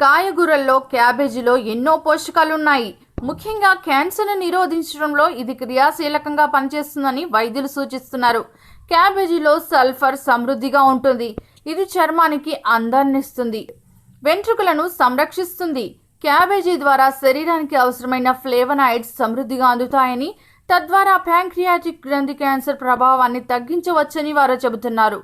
కాయగూరల్లో క్యాబేజీలో ఎన్నో పోషకాలున్నాయి. ముఖ్యంగా క్యాన్సర్ను నిరోధించడంలో ఇది క్రియాశీలకంగా పనిచేస్తుందని వైద్యులు సూచిస్తున్నారు. క్యాబేజీలో సల్ఫర్ సమృద్ధిగా ఉంటుంది. ఇది చర్మానికి అందాన్నిస్తుంది. వెంట్రుకలను సంరక్షిస్తుంది. క్యాబేజీ ద్వారా శరీరానికి అవసరమైన ఫ్లేవనాయిడ్స్ సమృద్ధిగా అందుతాయని తద్వారా ప్యాంక్రియాటిక్ గ్రంథి క్యాన్సర్ ప్రభావాన్ని తగ్గించవచ్చని వారు చెబుతున్నారు.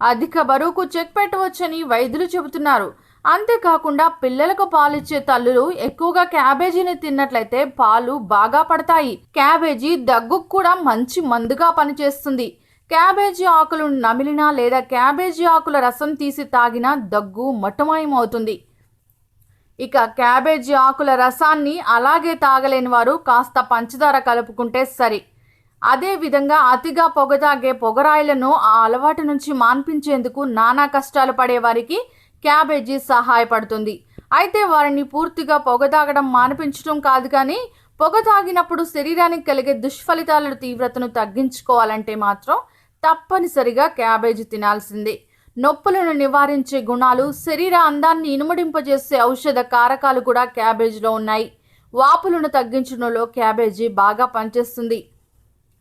అధిక బరువుకు చెక్ పెట్టవచ్చని వైద్యులు చెబుతున్నారు. అంతేకాకుండా పిల్లలకు పాలిచ్చే తల్లులు ఎక్కువగా క్యాబేజీని తిన్నట్లయితే పాలు బాగా పడతాయి. క్యాబేజీ దగ్గుకు కూడా మంచి మందుగా పనిచేస్తుంది. క్యాబేజీ ఆకులు నమిలినా లేదా క్యాబేజీ ఆకుల రసం తీసి తాగినా దగ్గు మటుమాయమవుతుంది. ఇక క్యాబేజీ ఆకుల రసాన్ని అలాగే తాగలేని వారు కాస్త పంచదార కలుపుకుంటే సరి. అదే విధంగా అతిగా పొగ తాగే పొగరాయిలను ఆ అలవాటు నుంచి మాన్పించేందుకు నానా కష్టాలు పడేవారికి వారికి క్యాబేజీ సహాయపడుతుంది. అయితే వారిని పూర్తిగా పొగ తాగడం మానిపించడం కాదు కానీ పొగ తాగినప్పుడు శరీరానికి కలిగే దుష్ఫలితాల తీవ్రతను తగ్గించుకోవాలంటే మాత్రం తప్పనిసరిగా క్యాబేజీ తినాల్సిందే. నొప్పులను నివారించే గుణాలు శరీర అందాన్ని ఇనుమడింపజేసే ఔషధ కారకాలు కూడా క్యాబేజీలో ఉన్నాయి. వాపులను తగ్గించడంలో క్యాబేజీ బాగా పనిచేస్తుంది.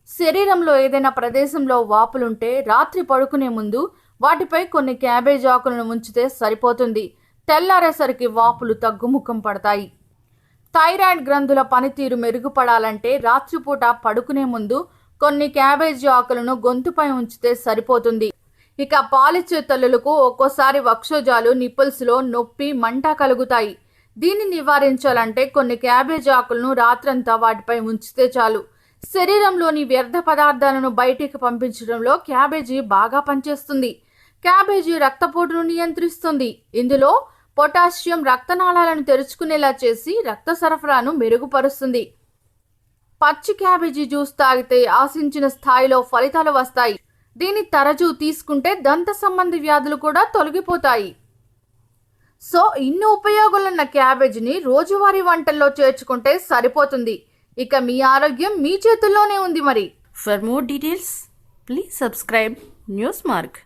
శరీరంలో ఏదైనా ప్రదేశంలో వాపులుంటే రాత్రి పడుకునే ముందు వాటిపై కొన్ని క్యాబేజ్ ఆకులను ఉంచితే సరిపోతుంది. తెల్లారేసరికి వాపులు తగ్గుముఖం పడతాయి. థైరాయిడ్ గ్రంథుల పనితీరు మెరుగుపడాలంటే రాత్రిపూట పడుకునే ముందు కొన్ని క్యాబేజీ ఆకులను గొంతుపై ఉంచితే సరిపోతుంది. ఇక పాలిచ్చే తల్లులకు ఒక్కోసారి వక్షోజాలు నిపుల్స్లో నొప్పి మంట కలుగుతాయి. దీన్ని నివారించాలంటే కొన్ని క్యాబేజ్ ఆకులను రాత్రంతా వాటిపై ఉంచితే చాలు. శరీరంలోని వ్యర్థ పదార్థాలను బయటికి పంపించడంలో క్యాబేజీ బాగా పనిచేస్తుంది. క్యాబేజీ రక్తపోటును నియంత్రిస్తుంది. ఇందులో పొటాషియం రక్తనాళాలను తెరుచుకునేలా చేసి రక్త సరఫరాను మెరుగుపరుస్తుంది. పచ్చి క్యాబేజీ జ్యూస్ తాగితే ఆశించిన స్థాయిలో ఫలితాలు వస్తాయి. దీన్ని తరచూ తీసుకుంటే దంత సంబంధి వ్యాధులు కూడా తొలగిపోతాయి. సో ఇన్ని ఉపయోగాలున్న క్యాబేజీని రోజువారీ వంటల్లో చేర్చుకుంటే సరిపోతుంది. ఇక మీ ఆరోగ్యం మీ చేతుల్లోనే ఉంది మరి. For more details please subscribe news mark